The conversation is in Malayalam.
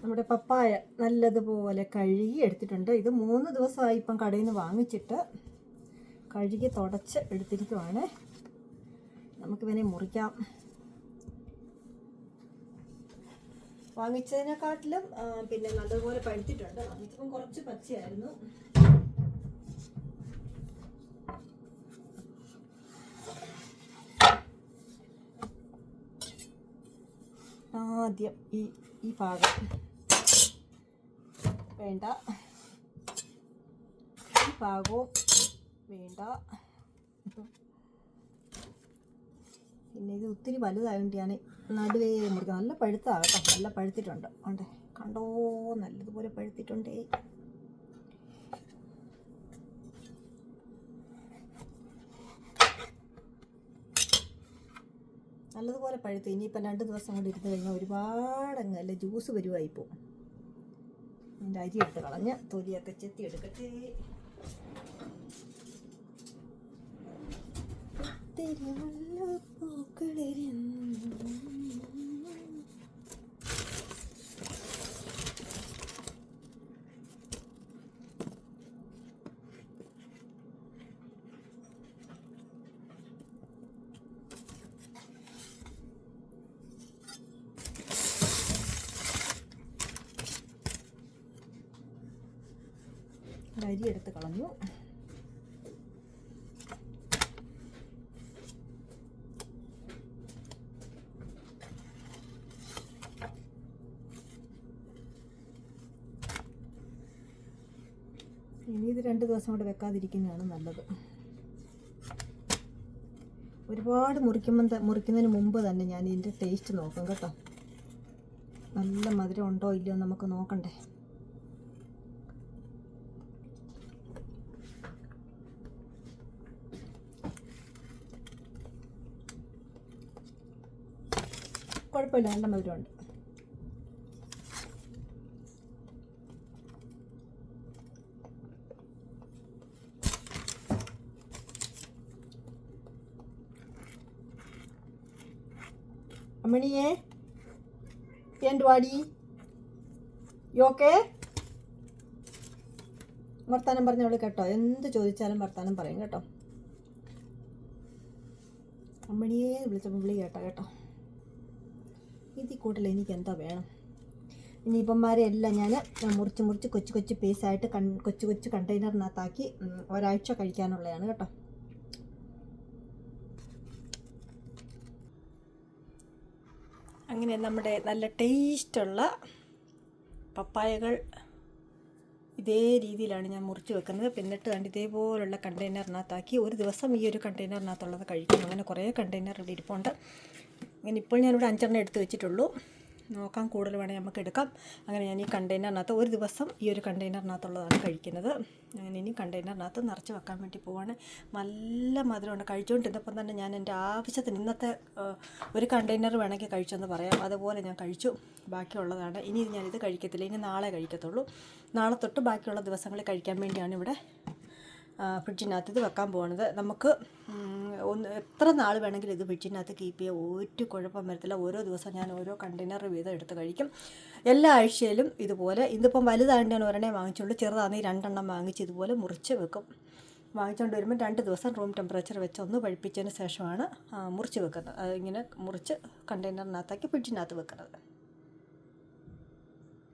നമ്മുടെ പപ്പായ നല്ലതുപോലെ കഴുകി എടുത്തിട്ടുണ്ട് ഇത് മൂന്ന് ദിവസമായി ഇപ്പം കടയിൽ നിന്ന് വാങ്ങിച്ചിട്ട് കഴുകി തുടച്ച് എടുത്തിരിക്കുവാണ്. നമുക്ക് ഇവനെ മുറിക്കാം. വാങ്ങിച്ചതിനെക്കാട്ടിലും പിന്നെ നല്ലതുപോലെ പഴുത്തിട്ടുണ്ട്. വാങ്ങിച്ചപ്പം കുറച്ച് പച്ചയായിരുന്നു. ആദ്യം ഈ ഈ ഭാഗം വേണ്ട. ഭാഗവും വേണ്ട. പിന്നെ ഇത് ഒത്തിരി വലുതായതുകൊണ്ട് ഞാൻ നടുവേ മുറിക്കുക നല്ല പഴുത്താകട്ടോ. നല്ല പഴുത്തിട്ടുണ്ട്. ഉണ്ട്. കണ്ടോ? നല്ലതുപോലെ പഴുത്തിട്ടുണ്ടേ. നല്ലതുപോലെ പഴുത്തു. ഇനിയിപ്പം രണ്ട് ദിവസം കൊണ്ട് ഇരുന്ന് കഴിഞ്ഞാൽ ഒരുപാടങ്ങ് അല്ല ജ്യൂസ് വരുവായിപ്പോൾ എന്റെ അരി എടുത്ത് കളഞ്ഞ് തൊലിയൊക്കെ ചെത്തി എടുക്കട്ടെ. അരി എടുത്ത് കളഞ്ഞു. ഇനി ഇത് രണ്ട് ദിവസം കൂടെ വെക്കാതിരിക്കുന്നതാണ് നല്ലത്. ഒരുപാട് മുറിക്കുമ്പം മുറിക്കുന്നതിന് മുമ്പ് തന്നെ ഞാൻ ഇതിന്റെ ടേസ്റ്റ് നോക്കും കേട്ടോ. നല്ല മധുരം ഉണ്ടോ ഇല്ലയോ നമുക്ക് നോക്കണ്ടേ. കുഴപ്പമില്ല നല്ല മധുരമുണ്ട്. അമ്മണിയെ എന്റെ വാടി? യോക്കെ വർത്താനം പറഞ്ഞവൾ കേട്ടോ. എന്ത് ചോദിച്ചാലും വർത്താനം പറയും കേട്ടോ. അമ്മണിയെ വിളിച്ചപ്പോൾ വിളി കേട്ടോ കേട്ടോ. ഇതിൽ കൂടുതൽ എനിക്ക് എന്താ വേണം? ഇനിയിപ്പന്മാരെ എല്ലാം ഞാൻ മുറിച്ച് മുറിച്ച് കൊച്ചു കൊച്ചു പീസായിട്ട് കൺ കൊച്ചു കൊച്ചു കണ്ടെയ്നറിനകത്താക്കി ഒരാഴ്ച കഴിക്കാനുള്ളതാണ് കേട്ടോ. അങ്ങനെ നമ്മുടെ നല്ല ടേസ്റ്റുള്ള പപ്പായകൾ ഇതേ രീതിയിലാണ് ഞാൻ മുറിച്ച് വെക്കുന്നത്. പിന്നിട്ട് കണ്ട് ഇതേപോലുള്ള കണ്ടെയ്നറിനകത്താക്കി ഒരു ദിവസം ഈ ഒരു കണ്ടെയ്നറിനകത്തുള്ളത് കഴിക്കും അങ്ങനെ കുറേ കണ്ടെയ്നർ ഇവിടെ ഇരിപ്പുണ്ട്. അങ്ങനെ ഇപ്പോൾ ഞാനിവിടെ അഞ്ചെണ്ണം എടുത്ത് വെച്ചിട്ടുള്ളൂ. നോക്കാം കൂടുതൽ വേണമെങ്കിൽ നമുക്ക് എടുക്കാം. അങ്ങനെ ഞാൻ ഈ കണ്ടെയ്നറിനകത്ത് ഒരു ദിവസം ഈ ഒരു കണ്ടെയ്നറിനകത്തുള്ളതാണ് കഴിക്കുന്നത്. അങ്ങനെ ഇനി കണ്ടെയ്നറിനകത്ത് നിറച്ച് വെക്കാൻ വേണ്ടി പോവാണ്. നല്ല മധുരമുണ്ട്. കഴിച്ചുകൊണ്ടിരുന്നപ്പം തന്നെ ഞാൻ എന്റെ ആവശ്യത്തിന് ഇന്നത്തെ ഒരു കണ്ടെയ്നർ വേണമെങ്കിൽ കഴിച്ചെന്ന് പറയാം. അതുപോലെ ഞാൻ കഴിച്ചു. ബാക്കിയുള്ളതാണ്. ഇനി ഞാനിത് കഴിക്കത്തില്ല. ഇനി നാളെ കഴിക്കത്തുള്ളൂ. നാളെ തൊട്ട് ബാക്കിയുള്ള ദിവസങ്ങളിൽ കഴിക്കാൻ വേണ്ടിയാണ് ഇവിടെ ഫ്രിഡ്ജിനകത്ത് വെക്കാൻ പോകുന്നത് നമുക്ക് ഒന്ന് എത്ര നാൾ വേണമെങ്കിലും ഇത് ഫ്രിഡ്ജിനകത്ത് കീപ്പ് ചെയ്യുക ഒരു കുഴപ്പം വരത്തില്ല. ഓരോ ദിവസം ഞാൻ ഓരോ കണ്ടെയ്നർ വീതം എടുത്ത് കഴിക്കും. എല്ലാ ആഴ്ചയിലും ഇതുപോലെ ഇതിപ്പം വലുതായിട്ട് ഞാൻ ഒരെണ്ണേ വാങ്ങിച്ചുള്ളൂ. ചെറുതാണെങ്കിൽ രണ്ടെണ്ണം വാങ്ങിച്ച് ഇതുപോലെ മുറിച്ച് വെക്കും. വാങ്ങിച്ചുകൊണ്ട് വരുമ്പോൾ രണ്ട് ദിവസം റൂം ടെമ്പറേച്ചർ വെച്ച് ഒന്ന് പഴിപ്പിച്ചതിന് ശേഷമാണ് മുറിച്ച് വെക്കുന്നത്. ഇങ്ങനെ മുറിച്ച് കണ്ടെയ്നറിനകത്താക്കി ഫ്രിഡ്ജിനകത്ത് വെക്കുന്നത്.